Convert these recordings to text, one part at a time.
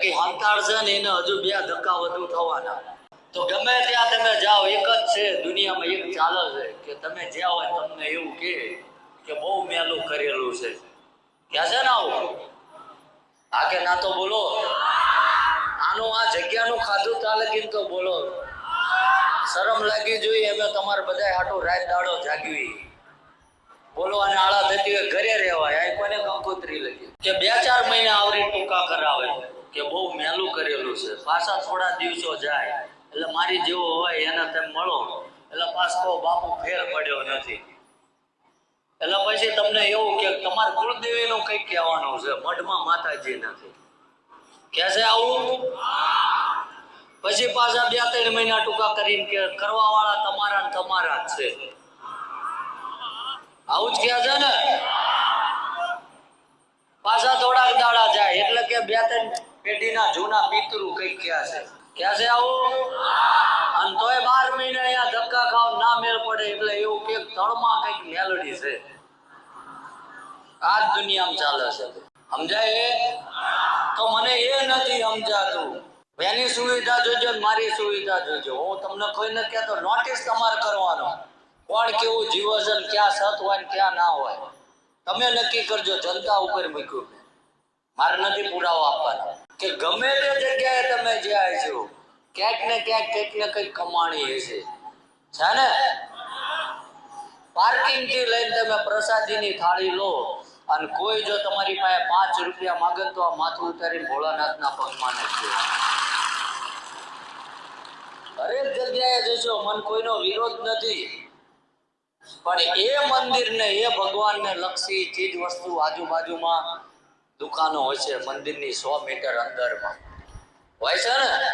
બાકી હંતાળ છે ને એને હજુ બે ધક્કા વધુ થવાના. તો ગમે ત્યાં તમે જાઓ, એક જ છે, દુનિયામાં એક ચાલે છે, કે તમે જ્યાં હોય તમને એવું કહે કે બહુ મેલું કરેલું છે. ક્યાં છે ને આવું? આ કે ના તો બોલો. આનું આ જગ્યાનું ખાધું ચાલે કેમ તો બોલો? શરમ લાગી જોઈએ અમે તમારે બધા હાટું રાત દાડો જાગવી. બોલો આળા થતી હોય, ઘરે રહેવાય. આ કોને કંકોત્રી લખી કે બે ચાર મહિના આવરી ટૂંકા કરાવે, કે બહુ મેલું કરેલું છે. પાછા થોડા દિવસો જાય. એટલે મારી જેવો હોય, એને તેમ મળો. એટલે પાછો બાપુ ફેર પડ્યો નથી. એટલે પછી તમને એવું કે તમારા કુળદેવીનું કંઈક કહેવાનું છે. મઢમાં માતાજી નથી. કે છે આવું? પછી પાછા બે ત્રણ મહિના ટૂંકા કરીને કે કરવા વાળા તમારા તમારા જ છે. આવું જ કહે છે ને. પાછા થોડાક દાડા જાય, એટલે કે બે ત્રણ પેઢીના જૂના પિતૃ કઈ ક્યાં છે. ક્યાં છે આવું. અને તોય બાર મહિને અહીંયા ધક્કા ખાવ, ના મેળ પડે, એટલે એવું કે તળમાં કંઈક મેલડી છે. આ જ દુનિયામાં ચાલે છે. સમજાય? તો મને એ નથી સમજાતું. એની સુવિધા જોજો મારી સુવિધા જોજો. હું તમને કોઈ નથી કહેતો નોટિસ તમારે કરવાનો. કોણ કેવું જીવે છે ક્યાં સત હોય ને ક્યાં ના હોય? તમે નક્કી કરજો, જનતા ઉપર મૂક્યું. મારે નથી પુરાવો આપવાનો. કે ગમે તે જગ્યાએ તમે જ્યાં છો, ક્યાંક ને ક્યાંક કંઈક ને કંઈક કમાણી હશે. છે ને પાર્કિંગથી લઈને તમે પ્રસાદીની થાળી લો અને કોઈ જો તમારી પાસે પાંચ રૂપિયા માગે તો આ માથું ઉતારીને ભોળાનાથના પગમાં નાખજો. હરેક જગ્યાએ જશો, મન કોઈનો વિરોધ નથી. પણ એ મંદિરને, એ ભગવાનને લક્ષી ચીજ વસ્તુ આજુબાજુમાં દુકાનો હોય છે, મંદિરની સો મીટર અંદરમાં. હોય છે ને?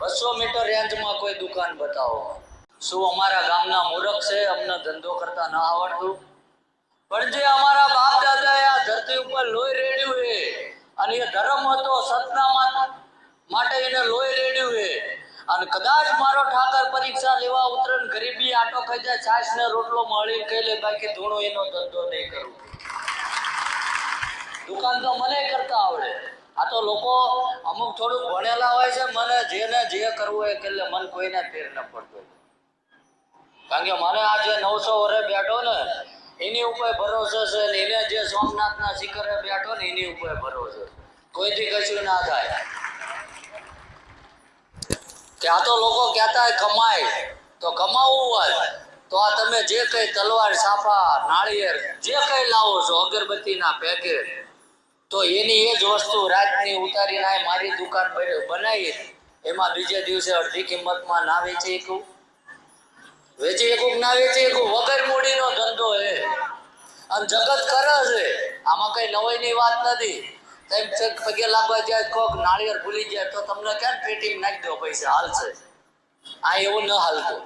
બસો મીટર રેન્જમાં કોઈ દુકાન બતાવો. શું અમારા ગામના મૂરખ છે? અમને ધંધો કરતા ના આવડતું. પણ જે અમારા બાપ દાદાએ આ ધરતી ઉપર લોહી રેડ્યું છે, અને એ ધર્મ હતો સતના માટે એને લોહી રેડ્યું છે. અને કદાચ મારો ઠાકર પરીક્ષા લેવા ઉતરણ ગરીબી આટો ખાઈ જાય ને રોટલો મળી, કહી લે બાકી ધૂણો એનો ધંધો નહીં કરું. દુકાન તો મને કરતા આવડે. આ તો લોકો અમુક થોડુંક ભણેલા હોય છે, મને જેને જે કરવું હોય એટલે મન કોઈને ફેર ન પડતો. કારણ કે મને આ જે નવસો વરે બેઠો ને, એની ઉપર ભરોસો છે ને એને જે સોમનાથના શિખરે બેઠો ને એની ઉપર ભરોસો કોઈથી કશું ના થાય. આ તો લોકો કહેતા કમાય. તો કમાવું હોય. તો આ તમે જે કઈ તલવાર સાફા નાળિયેર, જે કઈ લાવો છો, અગરબત્તીના પેકેટ તો એની એ જ વસ્તુ રાતની ઉતારીને નાય મારી દુકાન બનાવી એમાં બીજે દિવસે અડધી કિંમતમાં ના વેચી શકું. વેચી એકું ના વેચી એકું વગર મૂડીનો ધંધો હે. અને જગત કરે છે. આમાં કઈ નવાઈની વાત નથી. તેમ છે પગે લાગવા જાય, કોક નાળિયેર ભૂલી જાય, તો તમને ક્યાં પેટી નાખી દો પૈસા? હાલશે આ એવું ન હાલતું.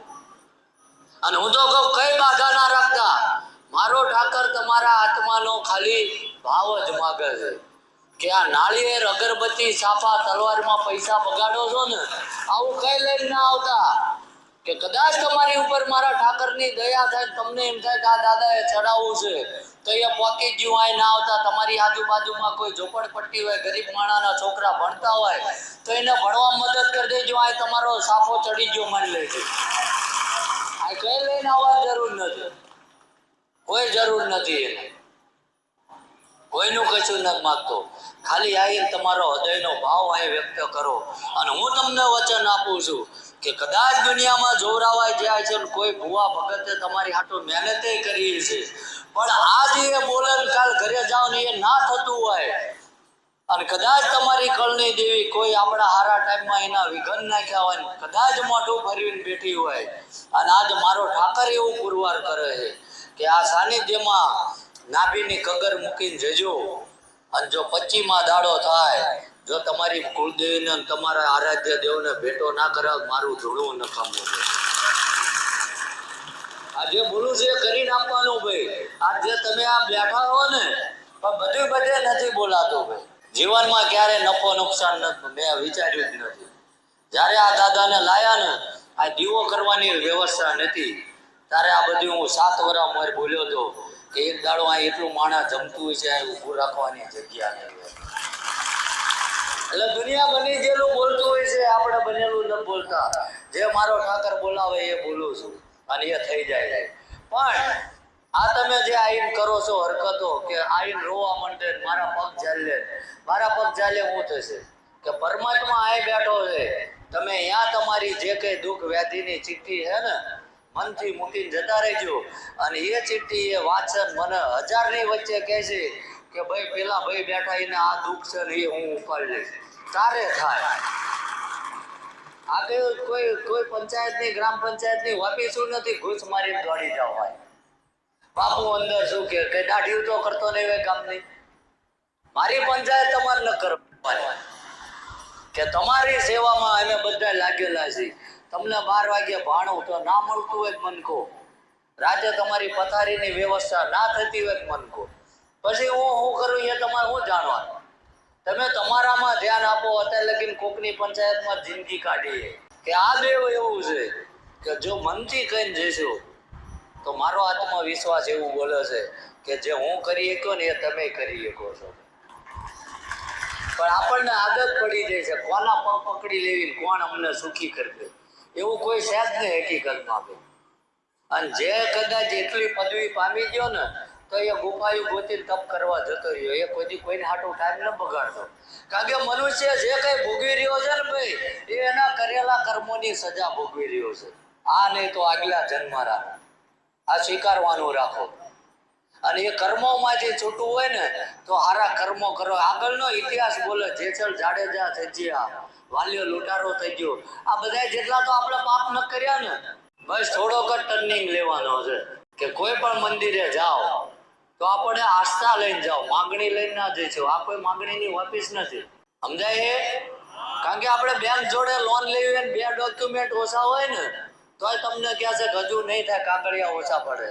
અને હું તો કહું, કઈ બાધા ના રાખતા. મારો ઠાકર તમારા આત્માનો ખાલી ભાવ જ માગે છે. કે આ નાળિયેર, અગરબત્તી સાફા તલવારમાં પૈસા બગાડો છો ને, આવું કઈ લઈને ના આવતા? કે કદાચ તમારી ઉપર મારા ઠાકરની દયા થાય, તમને એમ થાય કે આ દાદાએ ચડાવવું છે, તો એ પોકી ગયું આય ના આવતા, તમારી આજુબાજુમાં કોઈ ઝોપડપટ્ટી હોય, ગરીબ માણાના છોકરા ભણતા હોય, તો એને ભણવા મદદ કરી દેજો, આ તમારો સાફો ચડી ગયો માની લેજો. આ કઈ લઈને આવવા જરૂર નથી. કોઈ જરૂર નથી એને. કોઈનું કશું નથી માગતો. ખાલી આવીને તમારો હૃદયનો ભાવ અહીં વ્યક્ત કરો. અને હું તમને વચન આપું છું. કે કદાચ દુનિયામાં જોરાવાય જાય છે કોઈ ભુવા ભગતે તમારી હાટો મહેનતે કરી છે. પણ આજે એ બોલે કાલ ઘરે જાઓ ને એ ના થતું હોય. અને કદાચ તમારી કળની દેવી, કોઈ આપણા હારા ટાઈમમાં એના વિઘન નાખ્યા હોય કદાચ મોઢું ફરીને બેઠી હોય. અને આજ મારો ઠાકર એવું પુરવાર કરે છે કે આ સાનિધ્યમાં નાભીની કગર મૂકીને જજો. અને જો પચીમાં દાડો થાય જો તમારી કુળદેવીને તમારા આરાધ્ય દેવને ભેટો ના કરાવ, મારું ધૂળું નકામું છે. આ જે બોલું છે કરીને આપવાનું ભાઈ આ જે તમે આ બેઠા હો ને, પણ બધું બધે નથી બોલાતું ભાઈ. જીવનમાં ક્યારે નફો નુકસાન નથી મેં વિચાર્યું જ નથી. જ્યારે આ દાદાને લાયા ને, આ દીવો કરવાની વ્યવસ્થા નથી, ત્યારે આ બધું હું સાત વર્ષ મોર બોલ્યો હતો કે એક દાડો આ એટલું માણસ જમતું હોય છે ઊભું રાખવાની જગ્યા નહીં એટલે દુનિયા બની ગયેલું બોલતું હોય છે, આપણે બનેલું ન બોલતા. જે મારો ઠાકર બોલાવે એ બોલું છું અને એ થઈ જાય. પણ આ તમે જે આઈન કરો છો હરકતો કે આઈન રોવા માંડે મારા પગ ચાલે મારા પગ ચાલે હું થશે? કે પરમાત્મા આ બેઠો છે, તમે અહીંયા તમારી જે કઈ દુઃખ, વ્યાધિની ચિઠ્ઠી છે ને, મનથી મૂકીને જતા રહેજો. અને એ ચિઠ્ઠી એ વાંચન મને હજારની વચ્ચે કહે છે કે ભાઈ, પેલા ભાઈ બેઠા એને આ દુઃખ છે ને એ હું ઉપાડી લઈશ. તારે થાય. આ કઈ, કોઈ પંચાયતની, ગ્રામ પંચાયતની શું નથી, ઘૂસ મારીને દોડી જાવ ભાઈ. બાપુ અંદર શું કે કે દાઢી તો કરતો નહીં હોય ગામની. મારી પંચાયત તમારે ન કરવાની કે તમારી સેવામાં અમે બધા લાગેલા છે તમને બાર વાગે ભાણું તો ના મળતું હોય મનકો રાતે તમારી પથારીની વ્યવસ્થા ના થતી હોય મનકો પછી હું શું કરું એ તમારે શું જાણવાનું? તમે તમારામાં ધ્યાન આપો, અત્યારે લગીન કોકની પંચાયતમાં જિંદગી કાઢીએ. કે આ દેવ એવું છે કે જો મનથી કહીને જઈશું તો મારો આત્મવિશ્વાસ એવું બોલે છે કે જે હું કરી શક્યો ને એ તમે કરી શકો છો. પણ આપણને આદત પડી જાય છે, કોના પગ પકડી લેવી કોણ અમને સુખી કરશે? એવું કોઈ છે જ નહીં હકીકતમાં. અને જે કદાચ એટલી પદવી પામી ગયો ને તો એ ગુફાયું ગોતી તપ કરવા જતો રહ્યો. એ કોઈ કોઈને હાટો ટાઈમ ન બગાડતો. કારણ કે મનુષ્ય જે કઈ ભોગવી રહ્યો છે ને ભાઈ, એ એના કરેલા કર્મોની સજા ભોગવી રહ્યો છે. આ નહીં તો આગલા જન્મારા આ સ્વીકારવાનું રાખો. અને એ કર્મોમાંથી છૂટવું હોય ને, તો સારા કર્મો કરો. આગળનો ઇતિહાસ બોલે જેસલ જાડેજા સજ્યા વાલ્યો લૂંટારો થઈ ગયો. આ બધા જેટલા તો આપણે પાપ ન કર્યા ને, બસ થોડોક જ ટર્નિંગ લેવાનો છે. કે કોઈ પણ મંદિરે જાઓ તો આપણે આસ્થા લઈને જાઓ, માંગણી લઈને ના જઈશું આ કોઈ માંગણીની ઓફિસ નથી. સમજાય? એ કારણ કે આપણે બેંક જોડે લોન લેવી હોય ને, બે ડોક્યુમેન્ટ ઓછા હોય ને, તોય તમને કહે છે હજુ નહીં થાય કાગળિયા ઓછા પડે.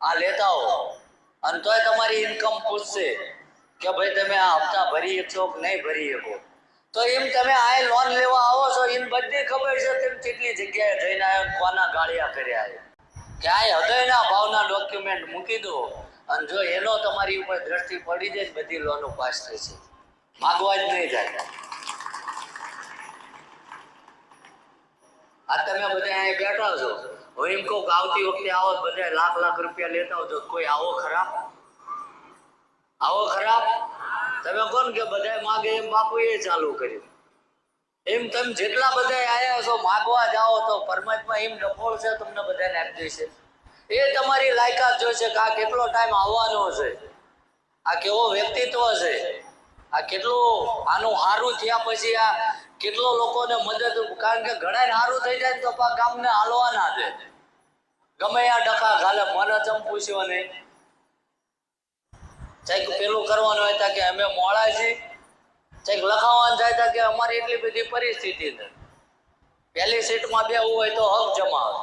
આ લેતા હો અને તોય તમારી ઇન્કમ પૂછશે કે ભાઈ તમે આ હપ્તા ભરી શકશો કે નહીં ભરી શકો. તો એમ તમે આ લોન લેવા આવો છો, એમ બધી ખબર છે તેમ કેટલી જગ્યાએ જઈને આવ્યો કોના ગાળિયા કર્યા છે. કે આ હૃદયના ભાવના ડોક્યુમેન્ટ મૂકી દો. અને જો એનો તમારી ઉપર દ્રષ્ટિ પડી જાય બધી લોનો પાસ થશે માગવા જ નહીં થાય આ તમે બધા અહીંયા બેઠા છો. હવે એમ કહું આવતી વખતે આવો બધા લાખ લાખ રૂપિયા લેતા હોજો કોઈ આવો ખરાબ? આવો ખરાબ? તમે કોણ કે બધા માગે એમ બાપુએ ચાલુ કર્યું. એમ તમે જેટલા બધા આયા છો, માગવા જાઓ તો પરમાત્મા એમ ડફોળ છે તમને બધાને આપી દેશે. એ તમારી લાયકાત જોશે કે આ કેટલો ટાઈમ આવવાનો છે. આ કેવો વ્યક્તિત્વ છે. આ કેટલું આનું સારું થયા પછી આ કેટલો લોકોને મદદ, કારણ કે ઘણા સારું થઈ જાય તો પા ગામને હાલવા ના દે. ગમે આ ડખા ઘાલે મને ચમ પૂછ્યો ને કંઈક પેલું કરવાનું હોય તા કે અમે મોડા છીએ. કંઈક લખાવવાનું થાય તા કે અમારી એટલી બધી પરિસ્થિતિ છે. પહેલી સીટમાં બેવું હોય તો હક જમાવે.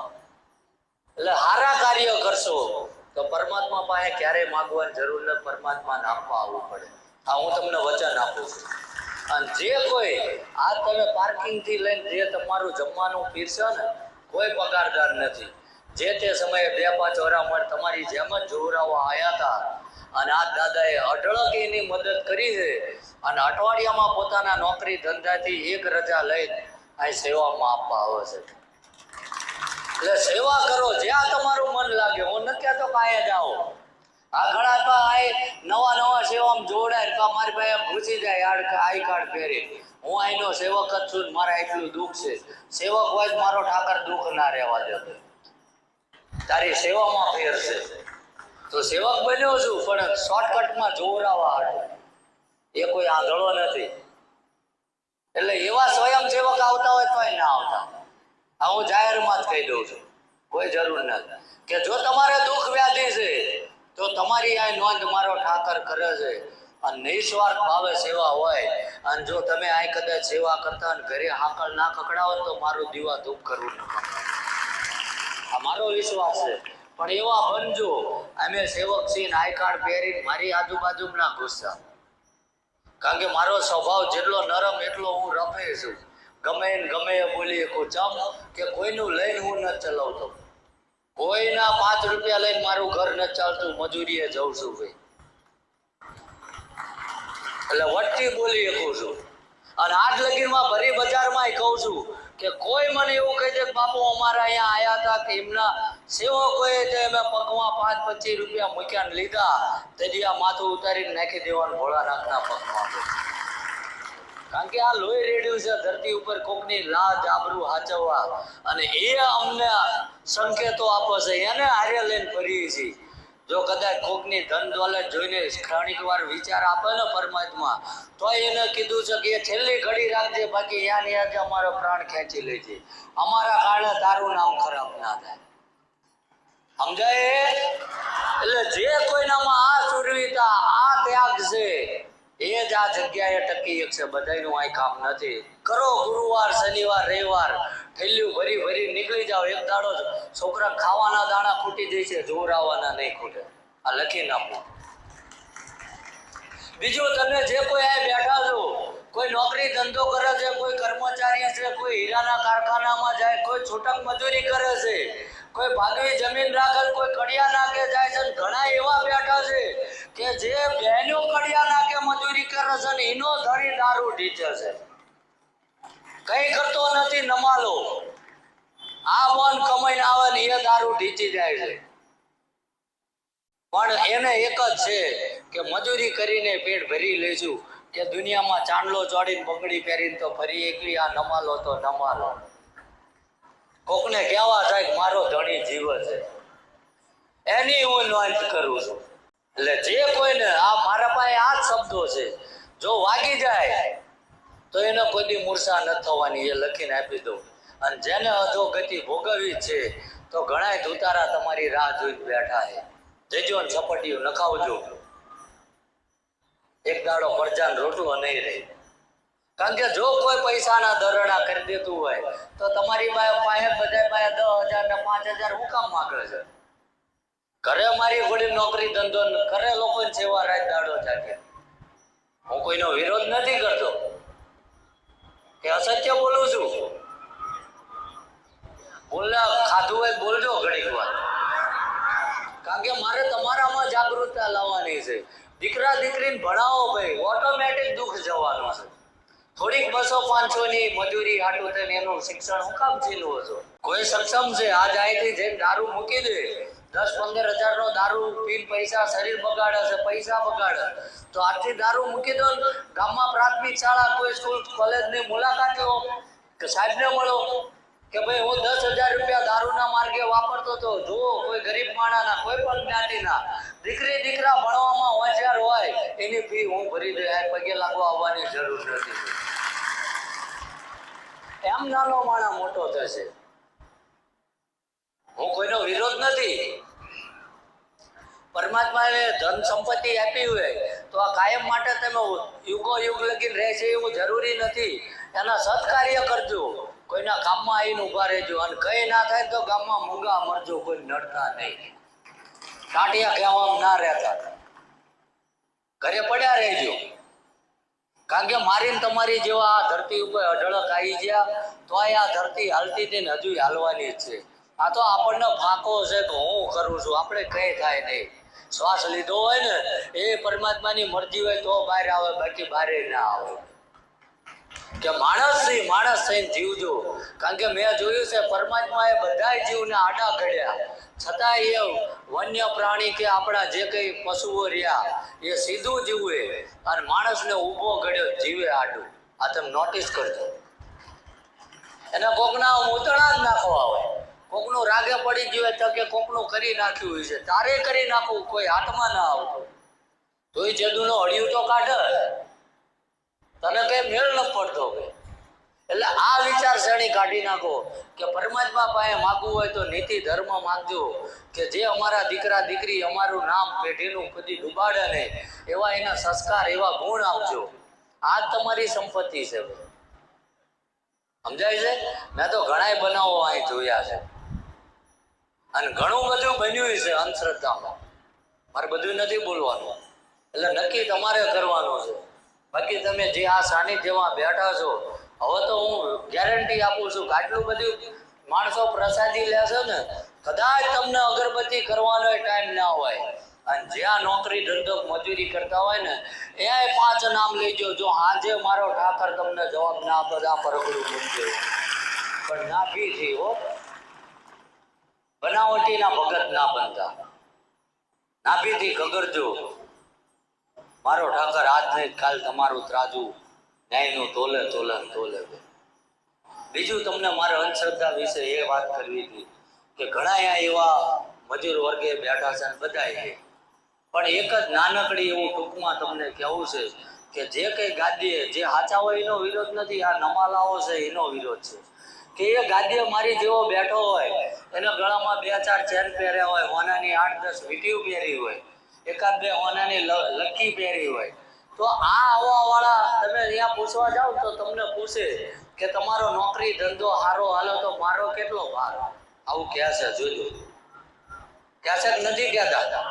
એટલે હારા કાર્ય કરશો તો પરમાત્મા પાસે ક્યારેય માગવાની જરૂર નથી પરમાત્માને આપવા આવવું પડે. આ હું તમને વચન આપું છું. અને જે કોઈ આ તમે પાર્કિંગથી લઈને જે તમારું જમવાનું પીરશો ને, કોઈ પગારદાર નથી. જે તે સમયે બે પાંચ વરામણ તમારી જેમ જ જોરાવા આવ્યા હતા. અને આ દાદાએ અઢળક એની મદદ કરી છે. અને અઠવાડિયામાં પોતાના નોકરી ધંધાથી એક રજા લઈને આ સેવામાં આપવા આવે છે. એટલે સેવા કરો, જ્યાં તમારું મન લાગે. હું નથી કહેતો કે જાઓ. આ ઘણા તો આ નવા નવા સેવામાં જોડાય તો મારી પાસે ઘૂસી જાય આઈ કાર્ડ પહેરે. હું અહીંનો સેવક જ છું મારા એટલું દુઃખ છે. સેવક હોય મારો ઠાકર દુઃખ ના રહેવા દેતો તારી સેવામાં ફેર છે. તો સેવક બન્યો છું, પણ શોર્ટકટમાં જોવરાવા હાટું. એ કોઈ આંધળો નથી. એટલે એવા સ્વયંસેવક આવતા હોય તોય ના આવતા. આ હું જાહેરમાં જ કહી દઉં છું. કોઈ જરૂર નથી કે જો તમારે દુઃખ વ્યાધિ છે, તો તમારી આ નોંધ મારો ઠાકર કરે છે. અને નિસ્વાર્થ ભાવે સેવા હોય. અને જો તમે આ કદાચ સેવા કરતા અને ઘરે હાકળ ના કકડાવો તો મારું દીવા ધૂપ કરવું ન આ મારો વિશ્વાસ છે. પણ એવા બનજો અમે સેવક છીએ આઈ કાર્ડ પહેરીને મારી આજુબાજુ ના ગુસ્સા કારણ કે મારો સ્વભાવ જેટલો નરમ, એટલો હું રફે છું. ગમે ગમે બોલી શકું ચમ કે કોઈનું લઈને હું ન ચલાવતો. કોઈના પાંચ રૂપિયા લઈને મારું ઘર ન ચાલતું, મજૂરીએ જઉં છું ભાઈ. એટલે વટતી બોલી શકું છું. અને આજ લગીનમાં ભરી બજારમાં કહું છું કે કોઈ મને એવું કહી દે કે બાપુ, અમારા અહીંયા આવ્યા હતા કે એમના સેવકોએ તે અમે પગમાં પાંચ પચીસ રૂપિયા મૂક્યા લીધા. તેથી આ માથું ઉતારીને નાખી દેવાનું ભોળાનાથના પગમાં. કારણ કે આ લોહી રેડ્યું છે, ધરતી ઉપર કોકની લાજ આબરૂ હાચવવા. અને એ અમને સંકેતો આપે છે, એને હારે લઈને ફરીએ છીએ. જો કદાચ કોકની ધન દોલત જોઈને ક્ષણિક વાર વિચાર આપે ને પરમાત્મા, તો એને કીધું છે કે છેલ્લી ઘડી રાખજે, બાકી યા યાદ અમારો પ્રાણ ખેંચી લેજે. અમારા કારણે તારું નામ ખરાબ ના થાય. સમજાય? એટલે જે કોઈનામાં આ સુરવીતા આ ત્યાગ છે. એ જ આ જગ્યાએ ટકી શકશે બધાનું આ કામ નથી. કરો ગુરુવાર, શનિવાર, રવિવાર થેલીઓ ભરી ભરી નીકળી જાઓ. એક દાડો છોકરા ખાવાના દાણા ખૂટી જાય છે, જોર આવવાના નહીં ખૂટે. આ લખી નાખો. બીજું તમે જે કોઈ આ બેઠા છો, કોઈ નોકરી ધંધો કરે છે, કોઈ કર્મચારી છે, કોઈ હીરાના કારખાનામાં જાય, કોઈ છૂટક મજૂરી કરે છે, કોઈ ભાગવી જમીન રાખે, કોઈ કડિયા નાખે જાય છે, ઘણા એવા બેઠા છે કે જે બહેનો કડિયા નાખે મજૂરી છે ને એનો ધણી દારૂ ઢીચે છે. કઈ કરતો નથી, નમાલો. આ મન કમાઈને આવે ને એ દારૂ ઢીચી જાય છે. પણ એને એક જ છે કે મજૂરી કરીને પેટ ભરી લેશું કે દુનિયામાં ચાંદલો ચોડીને બંગડી પહેરીને તો ફરી એકલી આ નમાલો તો નમાલો. કોકને કહેવા થાય મારો ધણી જીવ છે. એની હું નોંધ કરું છું. એટલે જે કોઈને, આ મારા પાસે આ જ શબ્દો છે. જો વાગી જાય, તો એને કોઈ દી મૂર્છા ન થવાની, એ લખીને આપી દઉં. અને જેને અધોગતિ ભોગવવી છે, તો ઘણાય ધુતારા તમારી રાહ જોઈ બેઠા છે. જજો ને સપટીઓ નખાવજો. એક દાડો પરજાન રોટલો નહીં રહે. કારણ કે જો કોઈ પૈસાના દરડા કરી દેતું હોય, તો તમારી પાસે પાસે બધા પાસે દસ હજાર ને પાંચ હજાર હું કામ માંગે છે? ઘરે મારી ઘોડી નોકરી ધંધો ઘરે લોકોની સેવા રાત દાડો જાગે. હું કોઈનો વિરોધ નથી કરતો. કે અસત્ય બોલું છું. બોલના ખાધું હોય બોલજો ઘડીક વાર. કારણ કે મારે તમારામાં જાગૃતતા લાવવાની છે. દીકરા દીકરીને ભણાવો ભાઈ ઓટોમેટિક દુઃખ જવાનું છે. થોડીક બસો પાંચસો ની મજૂરી હાટું થઈને એનું શિક્ષણ હું કામ છીનવો છો કોઈ સક્ષમ છે? આજ અહીંથી જેમ દારૂ મૂકી દે. દસ પંદર હજાર નો દારૂ, પીન પૈસા, શરીર બગાડે છે, પૈસા બગાડે. તો આજથી દારૂ મૂકી દો ગામમાં પ્રાથમિક શાળા, કોઈ સ્કૂલ કોલેજની મુલાકાત લો, કે સાહેબને મળો, કે ભાઈ હું દસ હજાર રૂપિયા દારૂના માર્ગે વાપરતો હતો. જુઓ, કોઈ ગરીબ માણાના, કોઈ પણ જ્ઞાતિના, દીકરી, દીકરા ભણવામાં હોશિયાર હોય, એની ફી હું ભરી દઉં. આ પગે લાગવા આવવાની જરૂર નથી. એમ નાનો માણા મોટો થશે. હું કોઈનો વિરોધ નથી. પરમાત્માએ ધન સંપત્તિ આપી હોય તો આ કાયમ માટે તમે યુગો યુગ લગીને રહેશે એવું જરૂરી નથી. એના સત્કાર્ય કરજો. કોઈના કામમાં આવીને ઊભા રહેજો. અને કઈ ના થાય તો ગામમાં મૂંગા મરજો. કોઈ નડતા નહીં. ટાટિયા કહેવામાં ના રહેતા. ઘરે પડ્યા રહેજો. કારણ કે મારીને તમારી જેવા આ ધરતી ઉપર અઢળક આવી ગયા તો આ ધરતી હાલતી ને હજુ હાલવાની છે. આ તો આપણને ફાંકો છે કે હું કરું છું. આપણે કઈ થાય નહીં. શ્વાસ લીધો હોય ને, એ પરમાત્માની મરજી હોય તો બહાર આવે, બાકી બહાર ના આવે. કે માણસથી માણસ થઈને જીવજો. કારણ કે મેં જોયું છે, પરમાત્માએ બધા જીવને આડા ઘડ્યા છતાં એ વન્ય પ્રાણી કે આપણા જે કંઈ પશુઓ રહ્યા, એ સીધું જીવે અને માણસને ઊભો ઘડ્યો જીવે આડું. આ તમે નોટિસ કરજો. એને કોકના મૂતળા જ નાખવા હોય. કોકનું રાગે પડી ગયું હોય તો કે કોકનું કરી નાખ્યું હોય છે. તારે કરી નાખવું કોઈ હાથમાં ના આવતું. તોય જદુનો હળિયું તો કાઢે. તને કઈ મેળ ન પડતો કે એટલે આ વિચારસરણી કાઢી નાખો? કે પરમાત્મા પાસે માગવું હોય તો નીતિ ધર્મ માંગજો. કે જે અમારા દીકરા દીકરી અમારું નામ પેઢીનું કદી ડૂબાડે નહીં, એવા એના સંસ્કાર, એવા ગુણ આપજો. આ તમારી સંપત્તિ છે. સમજાય છે? મેં તો ઘણાય બનાવો અહીં જોયા છે. અને ઘણું બધું બન્યું છે અંધશ્રદ્ધામાં. મારે બધું નથી બોલવાનું. એટલે નક્કી તમારે કરવાનું છે. બાકી તમે જે આ સાનિધ્યમાં બેઠા છો, હવે તો હું ગેરંટી આપું છું કે આટલું બધું માણસો પ્રસાદી લેશે ને, કદાચ તમને અગરબત્તી કરવાનો ટાઈમ ના હોય. અને જ્યાં નોકરી ધંધો મજૂરી કરતા હોય ને એ પાંચ નામ લેજો જો આજે મારો ઠાકર તમને જવાબ ના આપે આ પરગડું મૂકજો પણ ના બી થઈ હો. બનાવટીના ભગત ના બનતા. નાભીથી ગગડજો મારો ઠાકર આજ નહીં, કાલ તમારું ત્રાજુ, ન્યાયનું તોલે તોલે તોલે. બીજું તમને મારે અંધશ્રદ્ધા વિશે એ વાત કરવી હતી કે ઘણા એવા મજૂર વર્ગે બેઠા છે બધા એ પણ એક જ નાનકડી એવું ટૂંકમાં તમને કહેવું છે કે જે કઈ ગાદીએ, જે હાચા હોય એનો વિરોધ નથી, આ નમાલાઓ છે, એનો વિરોધ છે. કે એ ગાદીએ મારી જેવો બેઠો હોય, એના ગળામાં બે ચાર ચેન પહેર્યા હોય, હોનાની આઠ દસ વીટીઓ પહેરી હોય, એકાદ બે હોનાની લકી પહેરી હોય. તો આ આવવા વાળા તમે અહીંયા પૂછવા જાઓ તો તમને પૂછે કે તમારો નોકરી, ધંધો હારો, હાલો તો મારો કેટલો ભાર? આવું કહે છે, જોજો. કહે છે નથી કહેતા?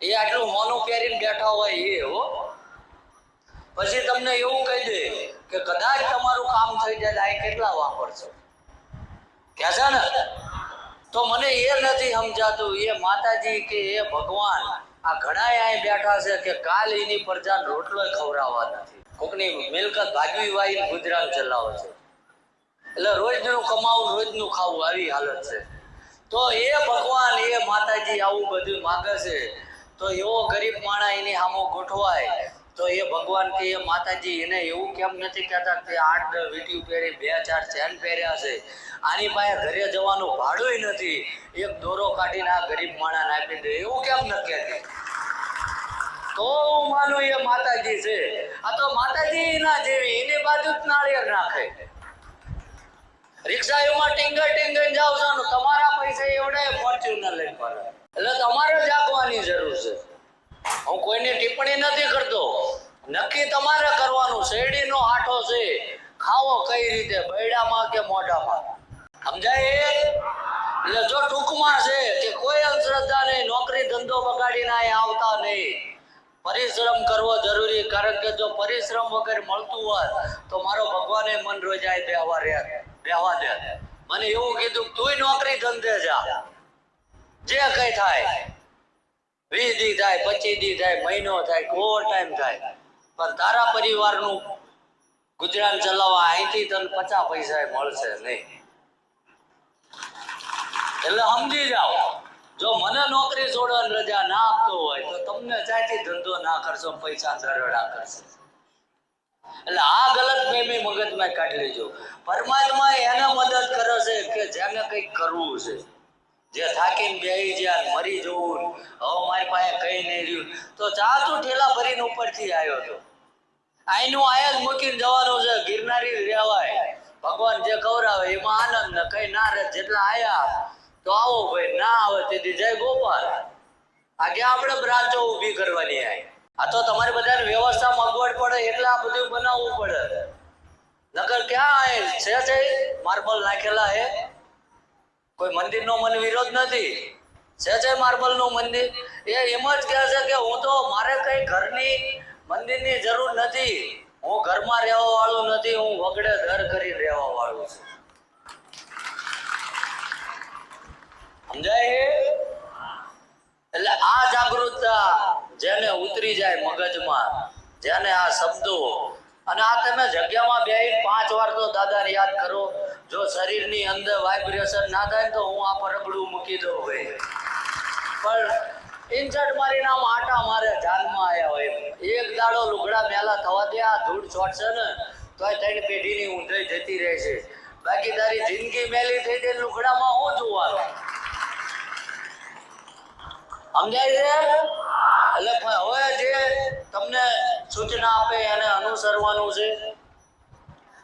એ આટલું મોનું પહેરીને બેઠા હોય એ, હો. પછી તમને એવું કહી દે કે કદાચ તમારું કામ થઈ જાય આ કેટલા વાપરશો કહે છે ને? તો મને એ નથી સમજાતું, એ માતાજી કે એ ભગવાન આ ઘણા અહીં બેઠા છે કે કાલ એની પ્રજા રોટલો ખવડાવવા નથી. કોકની મિલકત ભાગવી વાઈ ગુજરાન ચલાવે છે. એટલે રોજનું કમાવું, રોજનું ખાવું આવી હાલત છે. તો એ ભગવાન, એ માતાજી આવું બધું માગે છે. તો એવો ગરીબ માણા એની સામો ગોઠવાય. તો એ ભગવાન કે એ માતાજી એને એવું કેમ નથી કહેતા કે આઠ દસ પહેરી, બે, ચાર ચેન પહેર્યા છે? આની પાસે ઘરે જવાનું ભાડું નથી. એક દોરો કાઢીને આ ગરીબ માણાને આપી દે. એવું કેમ ન કહેતી તો માનું એ માતાજી છે. આ તો માતાજી ના જેવી, એની બાજુ જ નાળિયેર નાખે. રિક્ષા એમાં ટીંગર ટીંગર જાવ છો તમારા પૈસા એવડે ફોર્ચ્યુનર લઈને એટલે તમારે જાગવાની જરૂર છે. હું કોઈને ટિપ્પણી નથી કરતો. નક્કી તમારે કરવાનું, શેરડીનો આઠો છે. ખાવો કઈ રીતે, બૈડામાં કે મોઢામાં? સમજાય? એટલે જો ટૂંકમાં છે કે કોઈ અંધશ્રદ્ધા નહીં નોકરી ધંધો બગાડીને અહીંયા આવતા નહીં. પરિશ્રમ કરવો જરૂરી, કારણ કે જો પરિશ્રમ વગર મળતું હોય તો મારો ભગવાને મન રોજાય બેહવા રે બેહવા દે. મને એવું કીધું તુંય નોકરી ધંધે જા. જે કઈ થાય. વીસ દી થાય, પચીસ દી થાય, મહિનો થાય, ઓવર ટાઈમ થાય. પણ તારા પરિવારનું ગુજરાન ચલાવવા અહીંથી તને પચાસ પૈસા મળશે નહીં. એટલે સમજી જાઓ, જો મને નોકરી છોડવાની રજા ના આપતો હોય, તો તમને ચાચી ધંધો ના કરશો, પૈસા દરડા કરશે. એટલે આ ગલત ફેમી મગજમાં કાઢી લેજો. પરમાત્મા એને મદદ કરે છે કે જેને કંઈક કરવું છે. જે થાકીને બેહી જ્યાં મરી જવું હવે મારી પાસે કઈ નહીં રહ્યું. તો ચા તું ઠેલા ભરીને ઉપરથી આવ્યો હતો આઈનું આયા જ મૂકીને જવાનું છે, ગિરનારી રહેવાય. ભગવાન જે ખવડાવે એમાં આનંદ ને કઈ ના રહે જેટલા આયા. તો આવો ભાઈ, ના આવે તેથી જય ગોપાલ. આજે આપણે બ્રાંચો ઊભી કરવાની આય. આ તો તમારે બધાને વ્યવસ્થા મગવડ પડે એટલે આ બધું બનાવવું પડે. નગર ક્યાં છે માર્બલ નાખેલા હે. કોઈ મંદિરનો મને વિરોધ નથી. છે છે માર્બલનું મંદિર? એ એમ જ કહે છે કે હું તો, મારે કઈ ઘરની મંદિરની જરૂર નથી. હું ઘરમાં રહેવા વાળો નથી, હું વગડે ઘર કરી રહેવા વાળો છું. સમજાય? એટલે આ જાગૃતતા જેને ઉતરી જાય મગજમાં, જેને આ શબ્દો અને આ તમે જગ્યામાં બેહીને પાંચ વાર તો દાદાને યાદ કરો, જો શરીરની અંદર વાઇબ્રેશન ના થાય તો હું આ પરગડું મૂકી દઉં હોય પણ ઇન્સર્ટ મારીને આમ આટા મારે જાનમાં આવ્યા હોય. એક દાડો લુગડા મેલા થવા દે, આ ધૂળ છોડશે ને તો ત્રણ પેઢીની ઊંધાઈ જતી રહે છે બાકી તારી જિંદગી મેલી થઈ જાય લુગડામાં હું જોવાનું? સમજાય છે? એટલે હવે જે તમને સૂચના આપે એને અનુસરવાનું છે.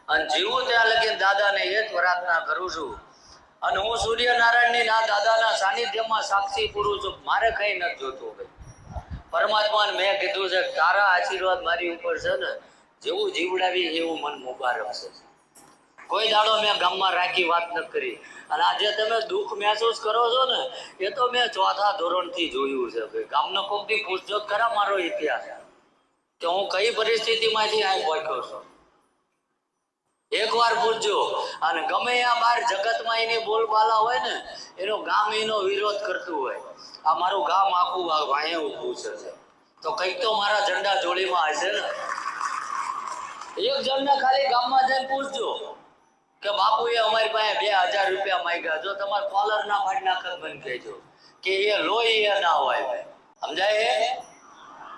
અને જીવું ત્યાં લગી દાદાને એ જ પ્રાર્થના કરું છું. અને હું સૂર્યનારાયણની ના દાદાના સાનિધ્યમાં સાક્ષી પૂરું છું. મારે કઈ નથી જોતું ભાઈ પરમાત્માને મેં કીધું છે, તારા આશીર્વાદ મારી ઉપર છે ને, જેવું જીવડાવી એવું મન મુબારક છે. કોઈ દાડો મેં ગામમાં રાખી વાત ન કરી. અને આજે તમે દુઃખ મહેસૂસ કરો છો ને, એ તો મેં ચોથા ધોરણથી જોયું છે. ભાઈ ગામનો કોકથી પૂછજો, ખરા મારો ઇતિહાસ? કે હું કઈ પરિસ્થિતિમાંથી અહીં પહોંચ્યો છું? એકવાર પૂછજો. અને ગમે આ બાર જગતમાં એની બોલબાલા હોય ને, એનો ગામ એનો વિરોધ કરતું હોય. આ મારું ગામ આખું વાંહે ઊભું છે. તો કંઈક તો મારા ઝંડા જોડીમાં હશે. ને એક જણને ખાલી ગામમાં જઈને પૂછજો કે બાપુએ અમારી પાસે બે હજાર રૂપિયા માંગ્યા. જો તમારે કોલર ના ફાડી નાખત મને કહેજો કે એ લોહી એ ના હોય. સમજાય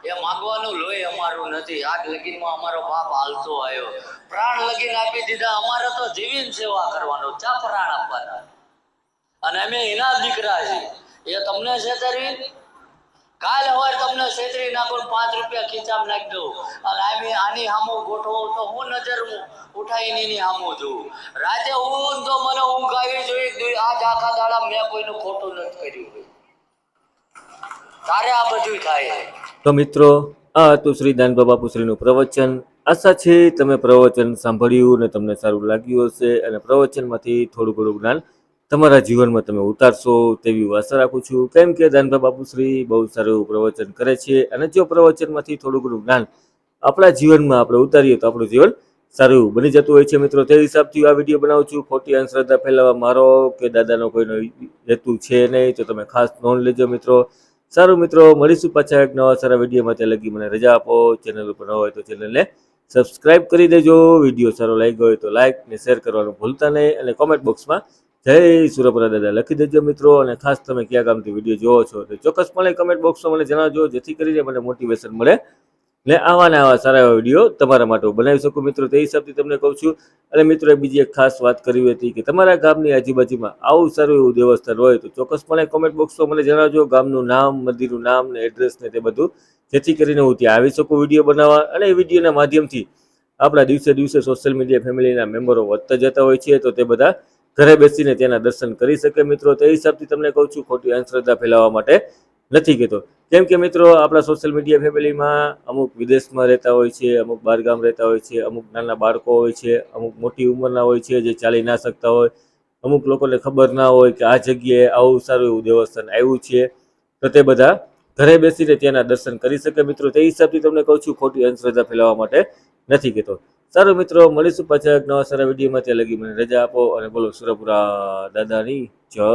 એ? માંગવાનું લોહી અમારું નથી. આગ લગીનમાં અમારો બાપ હાલતો આવ્યો. પ્રાણ લગીન આપી દીધા. અમારે તો જીવીન સેવા કરવાનો. ચા પ્રાણ આપવાના? અને અમે એના દીકરા છીએ. એ તમને છેતરી? કાલ સવારે તમને છેતરી નાખો પાંચ રૂપિયા ખીચામ નાખી દઉં. અને અમે આની હામો ગોઠવો તો હું નજર ઉઠાઈને એની હામો જોઉં. રાતે હું તો મને ઊંઘ આવી જોઈએ આજ આખા દાડા મેં કોઈનું ખોટું નથી કર્યું. તારે આ બધું થાય તો મિત્રો, આ હતું શ્રી દાનબા બાપુશ્રીનું પ્રવચન. આશા છે તમે પ્રવચન સાંભળ્યું અને તમને સારું લાગ્યું હશે અને પ્રવચનમાંથી થોડું ઘણું જ્ઞાન તમારા જીવનમાં તમે ઉતારશો તેવી આશા રાખું છું. કેમ કે દાનભા બાપુશ્રી બહુ સારું પ્રવચન કરે છે અને જો પ્રવચનમાંથી થોડું ઘણું જ્ઞાન આપણા જીવનમાં આપણે ઉતારીએ તો આપણું જીવન સારું બની જતું હોય છે મિત્રો. તે હિસાબથી આ વીડિયો બનાવું છું. ખોટી અંધશ્રદ્ધા ફેલાવવા મારો કે દાદાનો કોઈનો હેતુ છે નહીં, તો તમે ખાસ નોંધ લેજો મિત્રો. સારું મિત્રો, મળીશું પાછા એક નવા સારા વિડીયોમાં ત્યાં લગી મને રજા આપો. ચેનલ ઉપર ન હોય તો ચેનલને સબસ્ક્રાઇબ કરી દેજો. વીડિયો સારો લાગ્યો હોય તો લાઇક ને શેર કરવાનું ભૂલતા નહીં. અને કોમેન્ટ બોક્સમાં જય સુરપરા દાદા લખી દેજો મિત્રો. અને ખાસ તમે કયા કામથી વીડિયો જોવો છો તો ચોક્કસપણે કમેન્ટ બોક્સમાં મને જણાવજો. જેથી કરીને મને મોટિવેશન મળે. ને આવા ને આવા સારા વીડિયો તમારા માટે બનાવી શકું. મિત્રો, તે હિસાબથી તમને કહું છું. અને મિત્રો બીજી એક ખાસ વાત કરવી હતી કે તમારા ગામની આજુબાજુમાં આવું સારું એવું દેવસ્થાન હોય તો ચોક્કસપણે કોમેન્ટ બોક્સમાં મને જણાવજો. ગામનું નામ, મંદિરનું નામ ને એડ્રેસ ને તે બધું. જેથી કરીને હું ત્યાં આવી શકું વીડિયો બનાવવા. અને એ વિડીયોના માધ્યમથી આપણા દિવસે દિવસે સોશિયલ મીડિયા ફેમિલીના મેમ્બરો વધતા જતા હોય છે તો તે બધા ઘરે બેસીને તેના દર્શન કરી શકે. મિત્રો, તે હિસાબથી તમને કહું છું, ખોટી અંધશ્રદ્ધા ફેલાવવા માટે નથી કહેતો. કેમ કે મિત્રો, આપણા સોશિયલ મીડિયા ફેમિલીમાં અમુક વિદેશમાં રહેતા હોય છે, અમુક બહારગામ રહેતા હોય છે, અમુક નાના બાળકો હોય છે, અમુક મોટી ઉંમરના હોય છે જે ચાલી ના શકતા હોય. અમુક લોકોને ખબર ના હોય કે આ જગ્યાએ આવું સારું એવું દેવસ્થાન આવ્યું છે. તો તે બધા ઘરે બેસીને ત્યાંના દર્શન કરી શકે મિત્રો. તે હિસાબથી તમને કહું છું, ખોટી અંધશ્રદ્ધા ફેલાવવા માટે નથી કહેતો. સારું મિત્રો, મળીશું પાછા એક નવા સારા વિડીયોમાં. ત્યાં લગી મને રજા આપો અને બોલો, સુરપુરા દાદાની જય.